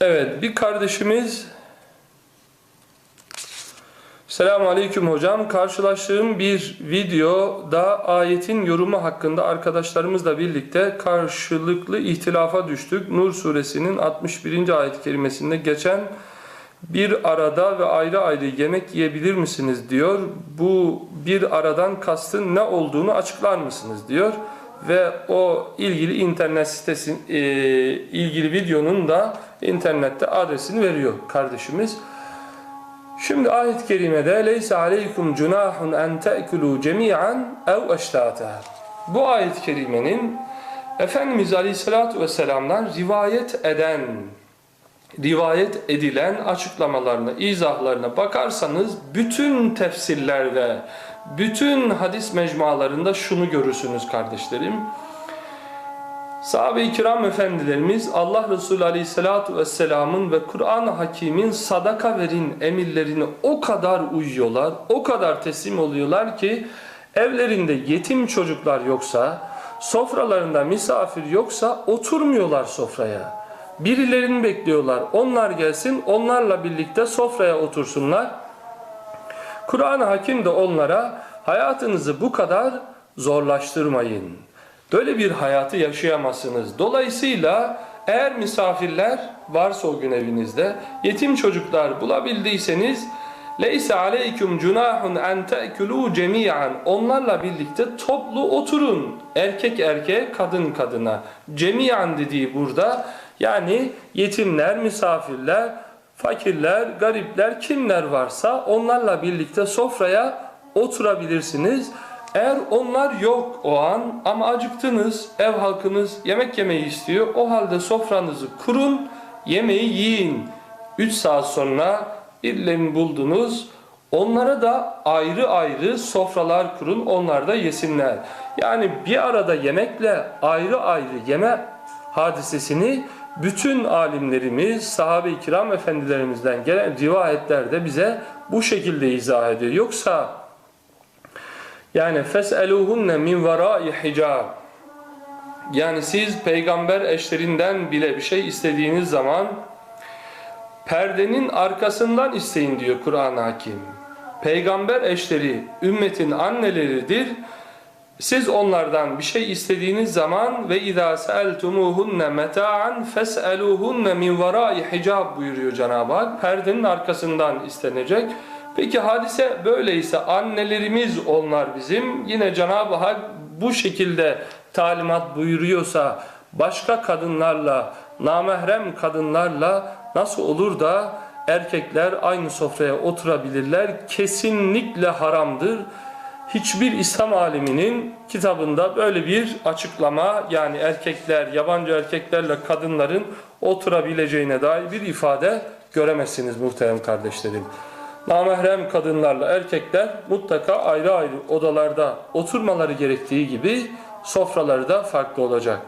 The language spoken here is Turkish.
Evet bir kardeşimiz Selamun Aleyküm hocam. Karşılaştığım bir videoda ayetin yorumu hakkında arkadaşlarımızla birlikte karşılıklı ihtilafa düştük. Nur suresinin 61. ayet kerimesinde geçen bir arada ve ayrı ayrı yemek yiyebilir misiniz diyor. Bu bir aradan kastın ne olduğunu açıklar mısınız diyor. Ve o ilgili internet sitesin e, ilgili videonun da internette adresini veriyor kardeşimiz. Şimdi ayet-i kerimede leysa aleykum cunahun en te'kulu cemi'an ev eştata. Bu ayet-i kerimenin Efendimiz Aleyhisselatü Vesselam'dan rivayet eden, rivayet edilen açıklamalarına, izahlarına bakarsanız bütün tefsirlerde, bütün hadis mecmualarında şunu görürsünüz kardeşlerim. Sahabe-i kiram efendilerimiz Allah Resulü Aleyhisselatü Vesselam'ın ve Kur'an-ı Hakim'in sadaka verin emirlerine o kadar uyuyorlar, o kadar teslim oluyorlar ki evlerinde yetim çocuklar yoksa, sofralarında misafir yoksa oturmuyorlar sofraya. Birilerini bekliyorlar. Onlar gelsin, onlarla birlikte sofraya otursunlar. Kur'an-ı Hakim de onlara hayatınızı bu kadar zorlaştırmayın. Böyle bir hayatı yaşayamazsınız. Dolayısıyla eğer misafirler varsa o gün evinizde, yetim çocuklar bulabildiyseniz Leyse aleyküm cunahun en te'kulu cemiyan. Onlarla birlikte toplu oturun. Erkek erkeğe, kadın kadına. Cemiyan dediği burada yani yetimler, misafirler, fakirler, garipler kimler varsa onlarla birlikte sofraya oturabilirsiniz. Eğer onlar yok o an ama acıktınız, ev halkınız yemek yemeyi istiyor. O halde sofranızı kurun, yemeği yiyin. 3 saat sonra birilerini buldunuz. Onlara da ayrı ayrı sofralar kurun, onlar da yesinler. Yani bir arada yemekle ayrı ayrı yeme hadisesini bütün alimlerimiz, sahabe-i kiram efendilerimizden gelen rivayetler de bize bu şekilde izah ediyor. Yoksa yani fes'eluhunne min varai hicab. Yani siz peygamber eşlerinden bile bir şey istediğiniz zaman perdenin arkasından isteyin diyor Kur'an-ı Hakim. Peygamber eşleri ümmetin anneleridir. Siz onlardan bir şey istediğiniz zaman ve izâ se'eltumuhunne meta'an fes'eluhunne min varai hicab buyuruyor Cenab-ı Hak. Perdenin arkasından istenecek. Peki hadise böyleyse annelerimiz onlar bizim. Yine Cenab-ı Hak bu şekilde talimat buyuruyorsa başka kadınlarla, namahrem kadınlarla nasıl olur da erkekler aynı sofraya oturabilirler? Kesinlikle haramdır. Hiçbir İslam aliminin kitabında böyle bir açıklama yani erkekler, yabancı erkeklerle kadınların oturabileceğine dair bir ifade göremezsiniz muhterem kardeşlerim. Namahrem kadınlarla erkekler mutlaka ayrı ayrı odalarda oturmaları gerektiği gibi sofraları da farklı olacak.